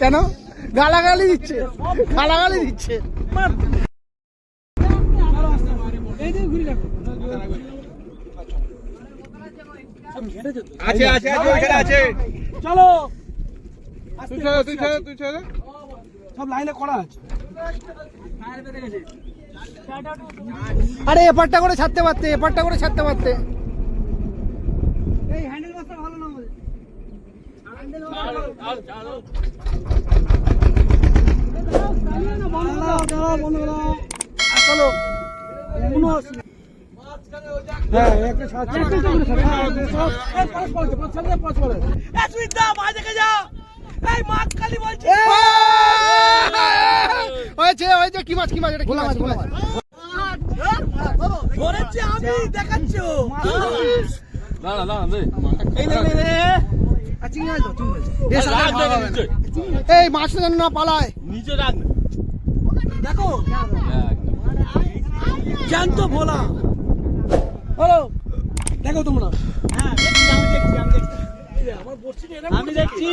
কেন? গালাগালি দিচ্ছে। গালাগালি দিচ্ছে। আছে আছে আছে ওইখানে আছে। চলো। তুই ছেড়ে তুই ছেড়ে তুই ছেড়ে। সব লাইনে করা আছে। আরে এপারটা করে ছাড়তে পারতে এপারটা করে ছাড়তে পারতে। এই হ্যান্ডেল মাস্টার ভালো না আমাদের। চলো হয়েছে কি মাছ কি মাছ এটা কি মাছ কি মাছ? না না না। এই মাছটা যেন না পালায়। নিচে রাখ দেখো। জ্যান্ত ভোলা। হলো দেখো তোমরা। হ্যাঁ আমি দেখছি আমি দেখছি। আমি দেখছি।